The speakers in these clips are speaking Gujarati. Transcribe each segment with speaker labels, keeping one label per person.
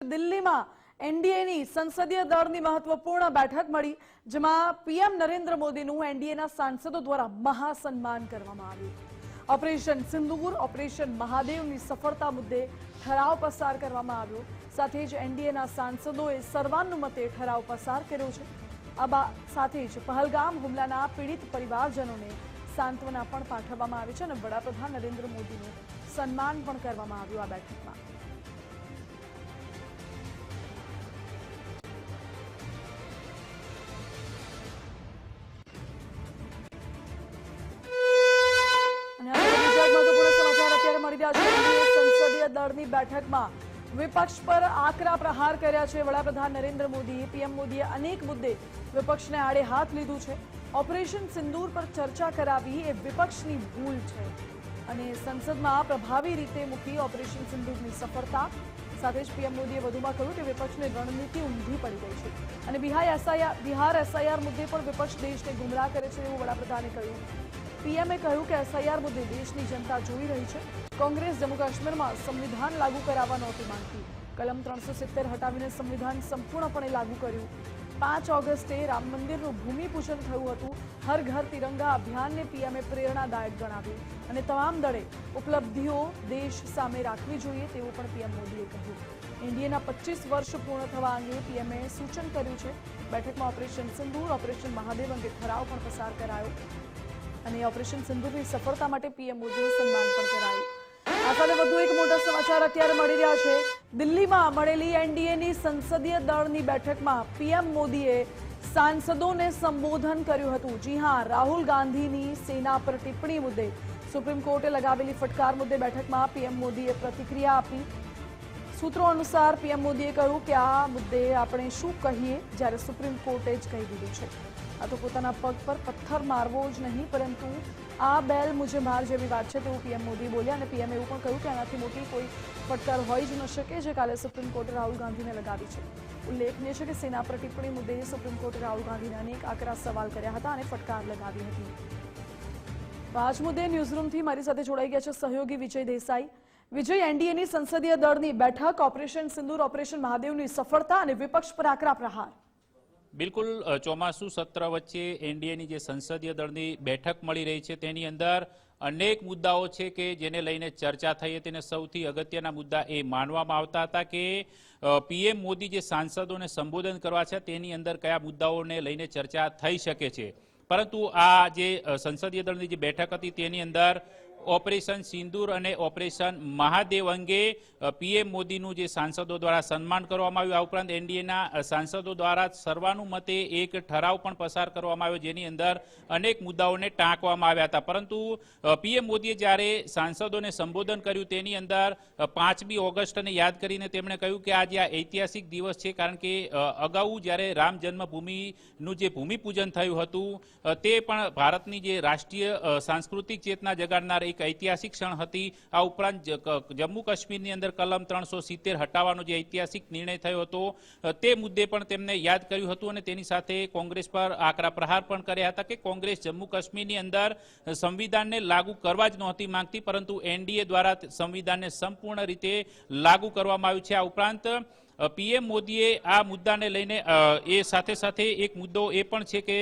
Speaker 1: દિલ્હીમાં એનડીએની સંસદીય દળની મહત્વપૂર્ણ બેઠક મળી, જેમાં પીએમ નરેન્દ્ર મોદીનું એનડીએના સાંસદો દ્વારા મહાસન્માન કરવામાં આવ્યું. ઓપરેશન સિંદૂર, ઓપરેશન મહાદેવની સફળતા મુદ્દે ઠરાવ પસાર કરવામાં આવ્યો. સાથે જ એનડીએના સાંસદોએ સર્વાનુમતે ઠરાવ પસાર કર્યો છે. આ સાથે જ પહલગામ હુમલાના પીડિત પરિવારજનોને સાંત્વના પણ પાઠવવામાં આવી છે અને વડાપ્રધાન નરેન્દ્ર મોદીનું સન્માન પણ કરવામાં આવ્યું આ બેઠકમાં. સંસદીય બેઠકમાં વિપક્ષ પર આકરા પ્રહાર કર્યા છે. વડાપ્રધાન નરેન્દ્ર મોદીએ, પીએમ મોદીએ અનેક મુદ્દે વિપક્ષને આડે હાથ લીધું છે. ઓપરેશન સિંદૂર પર ચર્ચા કરાવી એ વિપક્ષની ભૂલ છે. અને સંસદમાં પ્રભાવી રીતે મૂકી ઓપરેશન સિંદૂરની સફળતા. સાથે જ પીએમ મોદીએ વધુમાં કહ્યું કે વિપક્ષની રણનીતિ ઊંધી પડી ગઈ છે. અને બિહાર એસઆઈઆર બિહાર એસઆઈઆર મુદ્દે પણ વિપક્ષ દેશને ગુમરાહ કરે છે એવું વડાપ્રધાને કહ્યું. પીએમએ કહ્યું કે એસઆઈઆર મુદ્દે દેશની જનતા જોઈ રહી છે. કોંગ્રેસ જમ્મુ કાશ્મીરમાં સંવિધાન લાગુ કરાવવા નહોતી માંગતી. કલમ ત્રણસો સિત્તેર હટાવીને સંવિધાન સંપૂર્ણપણે લાગુ કર્યું. પાંચ ઓગસ્ટે રામ મંદિરનું ભૂમિપૂજન થયું હતું. હર ઘર તિરંગા અભિયાનને પીએમએ પ્રેરણાદાયક ગણાવ્યું. અને તમામ દળે ઉપલબ્ધિઓ દેશ સામે રાખવી જોઈએ તેવું પણ પીએમ મોદીએ કહ્યું. ઇન્ડિયાના પચીસ વર્ષ પૂર્ણ થવા અંગે પીએમએ સૂચન કર્યું છે. બેઠકમાં ઓપરેશન સિંદૂર, ઓપરેશન મહાદેવ અંગે ઠરાવ પણ પસાર કરાયો. અને ઓપરેશન સિંધુની સફળતા માટે પીએમ મોદીનું સન્માન પણ કરાયું. આ વધુ એક મોટા સમાચાર અત્યારે મળી રહ્યા છે. દિલ્હીમાં મળેલી એનડીએની સંસદીય દળની બેઠકમાં પીએમ મોદીએ સાંસદોને સંબોધન કર્યું હતું. જી હા, રાહુલ ગાંધીની સેના પર ટિપ્પણી મુદ્દે સુપ્રીમ કોર્ટે લગાવેલી ફટકાર મુદ્દે બેઠકમાં પીએમ મોદીએ પ્રતિક્રિયા આપી. સૂત્રો અનુસાર પીએમ મોદીએ કહ્યું કે આ મુદ્દે આપણે શું કહીએ, જ્યારે સુપ્રીમ કોર્ટે જ કહી દીધું છે. આ તો પોતાના પગ પર પથ્થર મારવો જ નહીં, પરંતુ આ બેલ મુજે માર જેવી વાત છે તેવું પીએમ મોદી બોલ્યા અને પીએમ એવું પણ કહ્યું કે આનાથી મોટી કોઈ ફટકાર હોઈ જ ન શકે, જે કાલે સુપ્રીમ કોર્ટે રાહુલ ગાંધીને લગાવી છે. ઉલ્લેખનીય છે કે સેના પર ટિપ્પણી મુદ્દે સુપ્રીમ કોર્ટે રાહુલ ગાંધીને અનેક આકરા સવાલ કર્યા હતા અને ફટકાર લગાવી હતી. આજ મુદ્દે ન્યૂઝરૂમથી મારી સાથે જોડાઈ ગયા છે સહયોગી વિજય દેસાઈ. વિજય એનડીએની સંસદીય દળની બેઠક, ઓપરેશન સિંદૂર, ઓપરેશન મહાદેવની સફળતા અને વિપક્ષ પર આકરા પ્રહાર.
Speaker 2: બિલકુલ ચોમાસું સત્ર વચ્ચે એનડીએની જે સંસદીય દળની બેઠક મળી રહી છે, તેની અંદર અનેક મુદ્દાઓ છે કે જેને લઈને ચર્ચા થઈ હતી અને સૌથી અગત્યના મુદ્દા એ માનવામાં આવતા હતા કે પીએમ મોદી જે સાંસદોને સંબોધન કરવા છે, તેની અંદર કયા મુદ્દાઓને લઈને ચર્ચા થઈ શકે છે. પરંતુ આ જે સંસદીય દળની જે બેઠક હતી, તેની અંદર ઓપરેશન સિંદૂર અને ઓપરેશન મહાદેવ અંગે પીએમ મોદીનું જે સાંસદો દ્વારા સન્માન કરવામાં આવ્યું, આ ઉપરાંત એનડીએના સાંસદો દ્વારા સર્વાનુમતે એક ઠરાવ પણ પસાર કરવામાં આવ્યો, જેની અંદર અનેક મુદ્દાઓને ટાંકવામાં આવ્યા હતા. પરંતુ પીએમ મોદીએ જ્યારે સાંસદોને સંબોધન કર્યું, તેની અંદર પાંચમી ઓગસ્ટને યાદ કરીને તેમણે કહ્યું કે આજે આ ઐતિહાસિક દિવસ છે, કારણ કે અગાઉ જ્યારે રામ જન્મભૂમિનું જે ભૂમિપૂજન થયું હતું તે પણ ભારતની જે રાષ્ટ્રીય સાંસ્કૃતિક ચેતના જગાડનાર એક ઐતિહાસિક ક્ષણ હતી. આ ઉપરાંત જમ્મુ કાશ્મીરની અંદર કલમ ત્રણસો સિત્તેર હટાવવાનો જે ઐતિહાસિક નિર્ણય થયો હતો તે મુદ્દે પણ તેમને યાદ કર્યું હતું અને તેની સાથે કોંગ્રેસ પર આકરા પ્રહાર પણ કર્યા હતા કે કોંગ્રેસ જમ્મુ કાશ્મીરની અંદર સંવિધાનને લાગુ કરવા જ નહોતી માંગતી, પરંતુ એનડીએ દ્વારા સંવિધાનને સંપૂર્ણ રીતે લાગુ કરવામાં આવ્યું છે. આ ઉપરાંત પીએમ મોદીએ આ મુદ્દાને લઈને એ સાથે સાથે એક મુદ્દો એ પણ છે કે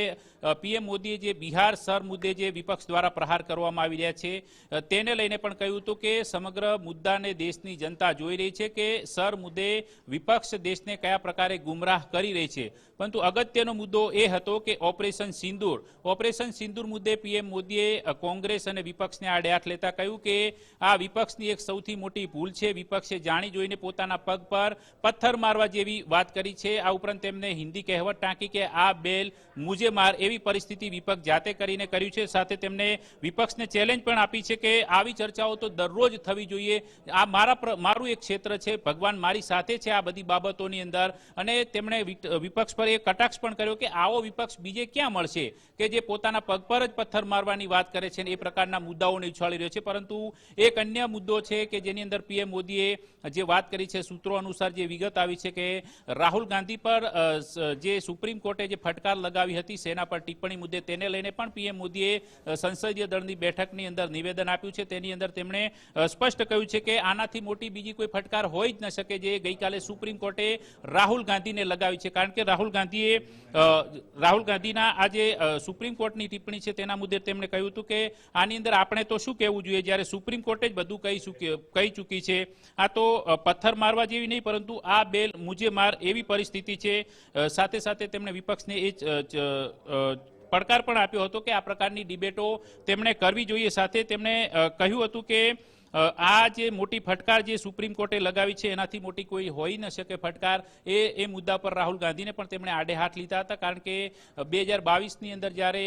Speaker 2: પીએમ મોદીએ જે બિહાર સર મુદ્દે જે વિપક્ષ દ્વારા પ્રહાર કરવામાં આવી રહ્યા છે તેને લઈને પણ કહ્યું હતું કે, સમગ્ર મુદ્દાને દેશની જનતા જોઈ રહી છે કે, સર મુદ્દે વિપક્ષ દેશને કયા પ્રકારે ગુમરાહ કરી રહી છે. પરંતુ અગત્યનો મુદ્દો એ હતો કે, ઓપરેશન સિંદૂર. ઓપરેશન સિંદૂર મુદ્દે પીએમ મોદીએ કોંગ્રેસ અને વિપક્ષને આડે હાથ લેતા કહ્યું કે, આ વિપક્ષની એક સૌથી મોટી ભૂલ છે. વિપક્ષે જાણી જોઈને પોતાના પગ પર પથ્થર મારવા જેવી વાત કરી છે. આ ઉપરાંત તેમને હિન્દી કહેવત ટાંકી કે આ બેલ મુજે માર એવી પરિસ્થિતિ વિપક્ષ જાતે કરીને કર્યું છે. સાથે તેમને વિપક્ષને ચેલેન્જ પણ આપી છે કે આવી ચર્ચાઓ તો દરરોજ થવી જોઈએ. આ મારા મારું એક ક્ષેત્ર છે. ભગવાન મારી સાથે છે આ બધી બાબતોની અંદર. અને તેમણે વિપક્ષ પર એ કટાક્ષ પણ કર્યો કે આવો વિપક્ષ બીજે ક્યાં મળશે? કે જે પોતાના પગ પર જ પથ્થર મારવાની વાત કરે છે એ પ્રકારના મુદ્દાઓને ઉછાળી રહ્યો છે. પરંતુ એક અન્ય મુદ્દો છે કે જેની અંદર પીએમ મોદીએ જે વાત કરી છે સૂત્રો અનુસાર જે વિગતો બતાવી છે કે રાહુલ ગાંધી પર જે સુપ્રીમ કોર્ટે જે ફટકાર લગાવી હતી સેના પર ટિપ્પણી મુદ્દે, તેને લઈને પણ પીએમ મોદીએ સંસદીય દળની બેઠકની અંદર નિવેદન આપ્યું છે. તેની અંદર તેમણે સ્પષ્ટ કહ્યું છે કે આનાથી મોટી બીજી કોઈ ફટકાર હોઈ જ ન શકે જે ગઈકાલે સુપ્રીમ કોર્ટે રાહુલ ગાંધીને લગાવી છે. કારણ કે રાહુલ ગાંધીએ રાહુલ ગાંધીના આ જે સુપ્રીમ કોર્ટની ટિપ્પણી છે તેના મુદ્દે તેમણે કહ્યું હતું કે આની અંદર આપણે તો શું કહેવું જોઈએ? જ્યારે સુપ્રીમ કોર્ટે જ બધું કહી ચૂકી કહી ચૂકી છે. આ તો પથ્થર મારવા જેવી નહીં, પરંતુ આ બેલ મુજે માર એવી પરિસ્થિતિ છે સાથે સાથે તેમણે વિપક્ષને એ પડકાર પણ આપ્યો હતો કે આ પ્રકારની ડિબેટો તેમણે કરવી જોઈએ. સાથે તેમણે કહ્યું હતું કે આ જે મોટી ફટકાર જે સુપ્રીમ કોર્ટે લગાવી છે, એનાથી મોટી કોઈ હોઈ ન શકે ફટકાર. એ એ મુદ્દા પર રાહુલ ગાંધીને પણ તેમણે આડે હાથ લીધા હતા, કારણ કે બે હજાર બાવીસની અંદર જ્યારે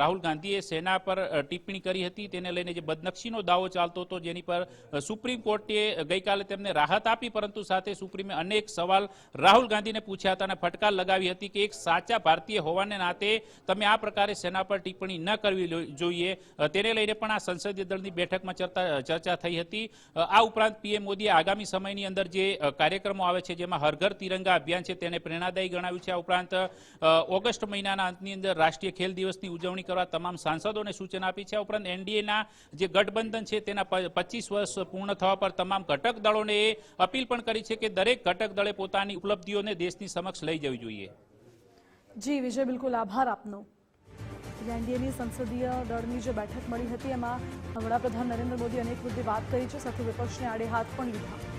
Speaker 2: રાહુલ ગાંધીએ સેના પર ટિપ્પણી કરી હતી, તેને લઈને જે બદનક્ષીનો દાવો ચાલતો હતો, જેની પર સુપ્રીમ કોર્ટે ગઈકાલે તેમને રાહત આપી, પરંતુ સાથે સુપ્રીમે અનેક સવાલ રાહુલ ગાંધીને પૂછ્યા હતા અને ફટકાર લગાવી હતી કે એક સાચા ભારતીય હોવાને નાતે તમે આ પ્રકારે સેના પર ટિપ્પણી ન કરવી જોઈએ. તેને લઈને પણ આ સંસદીય દળની બેઠકમાં ચર્ચા ચર્ચા થઈ હતી. આ ઉપરાંત પીએમ મોદીએ આગામી સમયની અંદર જે કાર્યક્રમો આવે છે, જેમાં હરઘર તિરંગા અભિયાન છે, તેને પ્રેરણાદાયી ગણાવ્યું છે. આ ઉપરાંત ઓગસ્ટ મહિનાના અંતની અંદર રાષ્ટ્રીય ખેલ દિવસની ઉજવણી કરવા તમામ સાંસદોને સૂચના આપી છે. આ ઉપરાંત એનડીએના જે ગઠબંધન છે, તેના પચીસ વર્ષ પૂર્ણ થવા પર તમામ ઘટક દળોને એ અપીલ પણ કરી છે કે દરેક ઘટક દળે પોતાની ઉપલબ્ધિઓને દેશની સમક્ષ લઈ જવી જોઈએ.
Speaker 1: જી, વિજય, બિલકુલ આભાર આપનો. એનડીએની સંસદીય દળની જે બેઠક મળી હતી, એમાં વડાપ્રધાન નરેન્દ્ર મોદી અનેક મુદ્દે વાત કરી છે, સાથે વિપક્ષને આડે હાથ પણ લીધા.